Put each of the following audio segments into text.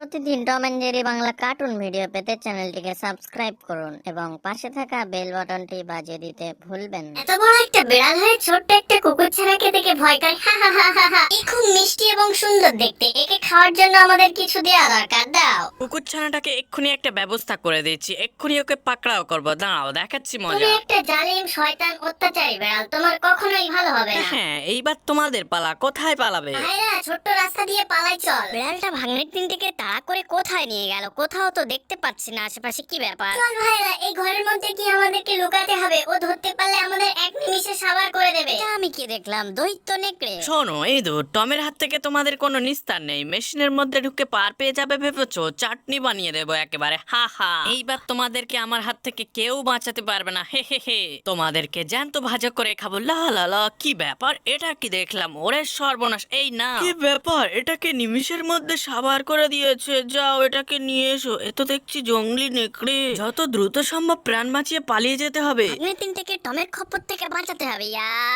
প্রতিদিন Tom and Jerry Bangla cartoon video পেতে চ্যানেলটিকে সাবস্ক্রাইব করুন এবং পাশে থাকা বেল বাটনটি বাজিয়ে দিতে ভুলবেন না। এত বড় একটা বিড়াল হয়ে ছোট্ট একটা কুকুর ছানাকে দেখে ভয় করে। হা হা হা হা হা এই খুব মিষ্টি এবং সুন্দর দেখতে। একে খাওয়ার জন্য আমাদের কিছু দেওয়া দরকার। দাও। কুকুরছানাটাকে এক্ষুনি একটা ব্যবস্থা করে দিচ্ছি। এক্ষুনি ওকে পাকড়াও করব। দাঁড়াও দেখাচ্ছি তুমি একটা জালিম শয়তান অত্যাচারী বিড়াল তোমার কখনোই ভালো হবে না। হ্যাঁ এইবার তোমাদের পালা কোথায় পালাবে? ভাইরা ছোট্ট রাস্তা দিয়ে পালাই চল। বিড়ালটা ভাঙনের তিনটিকে তাড়া করে কোথায় নিয়ে গেল? কোথাও তো দেখতে পাচ্ছি না আশেপাশে কি ব্যাপার? চল ভাইরা এই ঘরের মধ্যে কি আমাদেরকে লুকাতে হবে। ও ধরতে পারলে আমাদের সাবার এটা আমি কি দেখলাম? দৈত্য নেকড়ে। শোনো ইঁদুর টমের হাত থেকে তোমাদের কোনো নিস্তার নেই। মেশিনের মধ্যে ঢুকে পার পেয়ে যাবে ভেবেছো? চাটনি বানিয়ে দেবো একেবারে হা হা। এইবার তোমাদেরকে আমার হাত থেকে কেউ বাঁচাতে পারবে না হে হে হে। তোমাদেরকে জ্যান্ত ভাজা করে খাব। লা লা লা কি ব্যাপার? এটা কি দেখলাম? ওরে সর্বনাশ এই না। কি ব্যাপার? এটাকে নিমিষের মধ্যে সাবার করে দিয়েছে। যাও এটাকে নিয়ে এসো। এ তো দেখছি জঙ্গলি নেকড়ে। যত দ্রুত সম্ভব প্রাণ বাঁচিয়ে পালিয়ে যেতে হবে। ভাঙনের তিনটিকে টমের খপ্পর থেকে বাঁচাতে হবে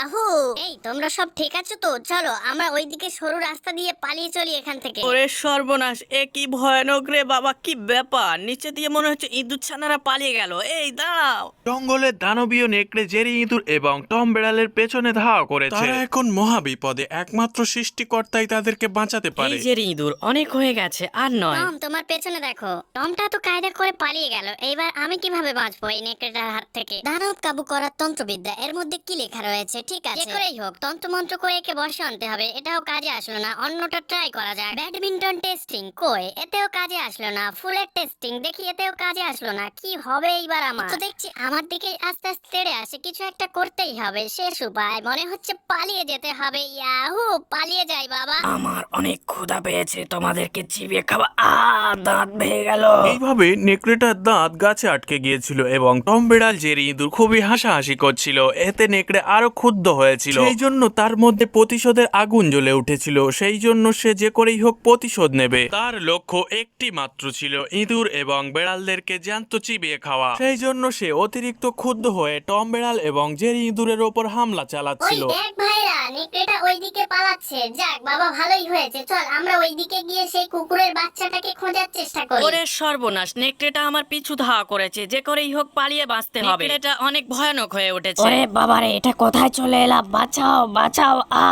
ইয়াহু এই তোমরা সব ঠিক আছো তো? চলো আমরা ওইদিকে সরু রাস্তা দিয়ে পালিয়ে চলি এখান থেকে। ওরে সর্বনাশ এ কি ভয়ানক রে বাবা কি ব্যাপার? নিচে দিয়ে মনে হচ্ছে ইঁদুর ছানারা পালিয়ে গেল। এই দাঁড়াও। জঙ্গলের দানবীয় নেকড়ে জেরি ইঁদুর এবং টম বেড়ালের পেছনে ধাওয়া করেছে। তারা এখন মহাবিপদে একমাত্র সৃষ্টিকর্তাই তাদেরকে বাঁচাতে পারে। এই যে ইঁদুর অনেক হয়ে গেছে আর নয়। টম তোমার পেছনে দেখো। টমটা তো কায়দা করে পালিয়ে গেল। এইবার আমি কীভাবে বাঁচবো এই নেকড়েটার হাত থেকে? দানব কাবু করার তন্ত্রবিদ্যা এর মধ্যে কি লেখা রয়েছে? ঠিক আছে যে করেই হোক তন্ত্রমন্ত্র করে একে বসে আনতে হবে এটাও কাজে আসলো না। অন্যটা ট্রাই করা যাক। ব্যাডমিন্টন টেস্টিং কই? এতেও কাজে আসলো না। ফুলের টেস্টিং দেখি এতেও কাজে আসলো না। কি হবে এইবার আমার? তো দেখছি আমার দিকে আস্তে আস্তে তেড়ে আসে। কিছু একটা করতেই হবে শেষ উপায়। মনে হচ্ছে পালিয়ে যেতে হবে। ইয়াহু পালিয়ে যাই বাবা। আমার অনেক ক্ষুধা পেয়েছে। তোমাদেরকে চিবিয়ে খাওয়া আ দাঁত ভেঙে গেল। এইভাবে নেকড়েটার দাঁত গাছে আটকে গিয়েছিল এবং টম বেড়াল জেরি ইঁদুর খুবই হাসাহাসি করছিল। এতে নেকড়ে আরও ক্ষুব্ধ হয়েছিল। সেই জন্য তার মধ্যে প্রতিশোধের আগুন জ্বলে উঠেছিল। সেই জন্য সে যে করেই হোক প্রতিশোধ নেবে। তার লক্ষ্য একটি মাত্র ছিল ইঁদুর এবং বেড়ালদেরকে জ্যান্ত চিবিয়ে খাওয়া। সেই জন্য সে অতিরিক্ত ক্ষুব্ধ হয়ে টম বেড়াল এবং জেরি ইঁদুরের ওপর হামলা চালাচ্ছিল। ভাইরা নেকড়েটা পালাচ্ছে যাক বাবা ভালোই হয়েছে। চল আমরা ওইদিকে গিয়ে সেই কুকুরের বাচ্চাটাকে খোঁজার চেষ্টা করি। ওরে সর্বনাশ নেকড়েটা আমার পিছু ধাওয়া করেছে। যে করেই হোক পালিয়ে বাঁচতে হবে। এটা অনেক ভয়ানক হয়ে উঠেছে। ওরে বাবারে এটা কোথায় চলে এলাম বাঁচাও বাঁচাও আ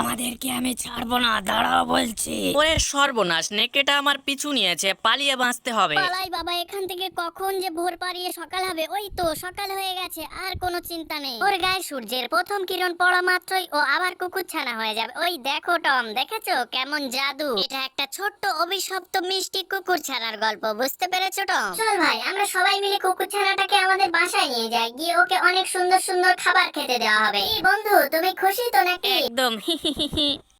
আমাদেরকে আমি ছাড়বো না দাঁড়াও বলছি। ওরে সর্বনাশ নেকড়েটা আমার পিছু নিয়েছে পালিয়ে বাঁচতে হবে। পালাই বাবা এখান থেকে কখন যে ভোর পারিয়ে সকাল হবে ওই তো সকাল হয়ে গেছে আর কোনো চিন্তা নেই। ওর গায়ে সূর্যের প্রথম কিরণ পড়া মাত্রই ও আবার কুকুর ছানা হয়ে যাবে। ওই দেখো টম দেখেছ? কেমন জাদু। এটা একটা ছোট্ট অভিশপ্ত মিষ্টি কুকুর ছানার গল্প বুঝতে পেরেছ টম? চল ভাই আমরা সবাই মিলে কুকুর ছানাটাকে আমাদের বাসায় নিয়ে যাই গিয়ে ওকে অনেক সুন্দর সুন্দর খাবার খেতে দেওয়া হবে। এই বন্ধু তুমি খুশি তো নাকি? একদম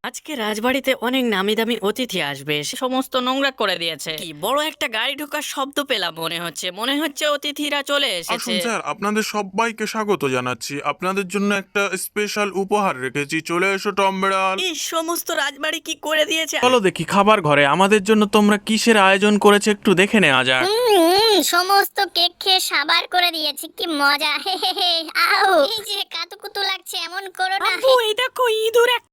আজকে রাজবাড়িতে অনেক নামি দামি অতিথি আসবে সে সমস্ত নোংরা করে দিয়েছে। কি বড় একটা গাড়ি ঢোকার শব্দ পেলাম মনে হচ্ছে। মনে হচ্ছে অতিথিরা চলে এসেছে। আসুন স্যার আপনাদের সবাইকে স্বাগত জানাচ্ছি। আপনাদের জন্য একটা স্পেশাল উপহার রেখেছি। চলে এসো টম বেড়াল। এই সমস্ত রাজবাড়ি কি করে দিয়েছে? চলো দেখি খাবার ঘরে। আমাদের জন্য তোমরা কিসের আয়োজন করেছে একটু দেখে নেওয়া যাক। হুম, সমস্ত কেক খেয়ে সাবার করে দিয়েছি। কি মজা। হে হে হে আউ। এই যে কাতুকুতু লাগছে এমন করো না। আব্বু এই দেখো ইঁদুর একটা